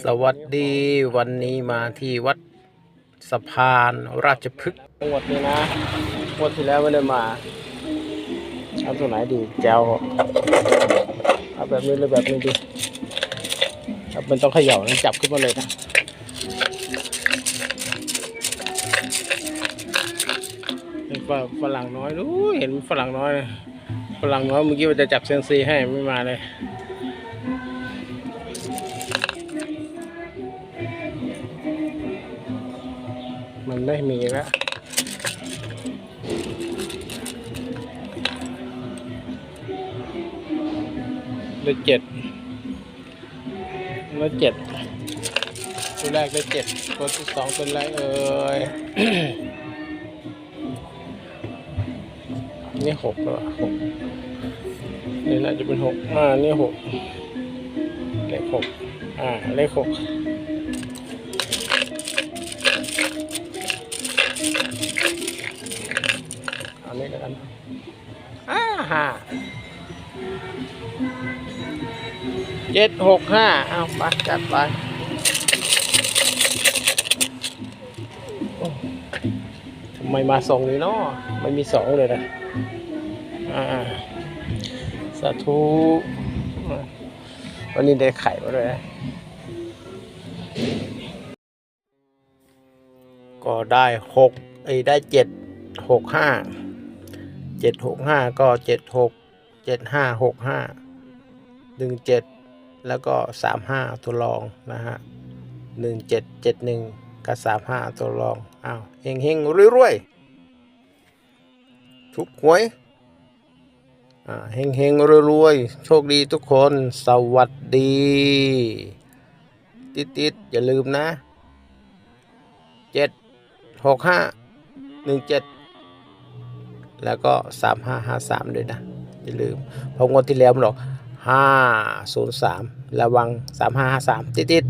สวัสดีวันนี้มาที่วัดสะพานราชพฤกษ์งวดนี้นะงวดที่แล้วไม่ได้มาเอาตัวไหนดีแจวเอาแบบนี้หรือแบบนี้ดีครับมันต้องเขย่านะจับขึ้นมาเลยนะฝรั่งน้อยดูเห็นฝรั่งน้อยฝรั่งน้อยเมื่อกี้ว่าจะจับเซนซีให้ไม่มาเลย มันไม่มีแล้วได้เจ็ดได้เจ็ดตัวแรกได้เจ็ดตัวที่สองเป็นไรเอ่ยนี่หกแล้วอะหกนี่น่าจะเป็นหกอ่า นี่หกเลขหกอ่า เลขหก เอานี้แล้วกันอ่าห้าเจ็ดหกห้าเอาไปจัดไปทำไมมาส่งนี้เนาะไม่มีสองเลยนะอ่าสาธุวันนี้ได้ไข่มาด้วยนะก็ได้หกไอ้ได้เจ็ดหกห้า เจ็ดหกห้าก็เจ็ดหกเจ็ดห้าหกห้าหนึ่งเจ็ดแล้วก็สามห้าตัวรองนะฮะหนึ่งเจ็ดเจ็ดหนึ่งกับสามห้าตัวรองอ้าวเฮงเฮงรวยรวยๆทุกหวยอ่าเฮงเฮงรวยรวยๆ โชคดีทุกคน สวัสดี ติดติดอย่าลืมนะเจ็ดหกห้าหนึ่งเจ็ด แล้วก็สามห้าห้าสามด้วยนะ อย่าลืม เพราะงวดที่แล้วมันหรอกห้าศูนย์สามระวังสามห้าห้าสามติดติด